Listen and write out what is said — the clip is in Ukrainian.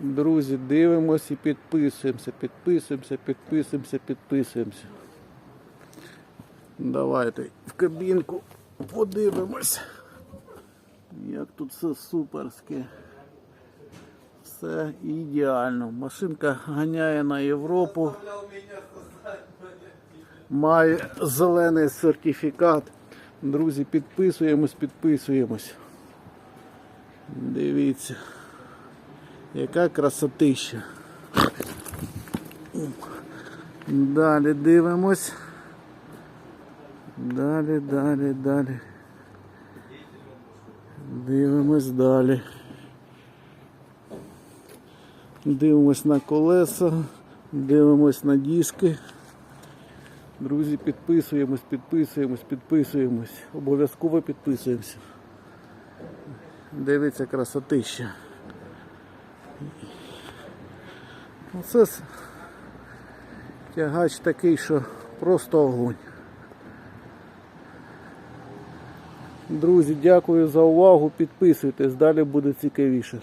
Друзі, дивимося і підписуємося, підписуємося, підписуємося, підписуємося. Давайте в кабінку подивимось. Як тут все суперське. Все ідеально. Машинка ганяє на Європу. Має зелений сертифікат. Друзі, підписуємось, підписуємось. Дивіться. Яка красотища. Далі дивимось. Далі, далі, далі. Дивимось далі. Дивимось на колеса, дивимось на диски. Друзі, підписуємось, підписуємось, підписуємось. Обов'язково підписуємося. Дивіться красотища. Оце тягач такий, що просто огонь. Друзі, дякую за увагу. Підписуйтесь, далі буде цікавіше.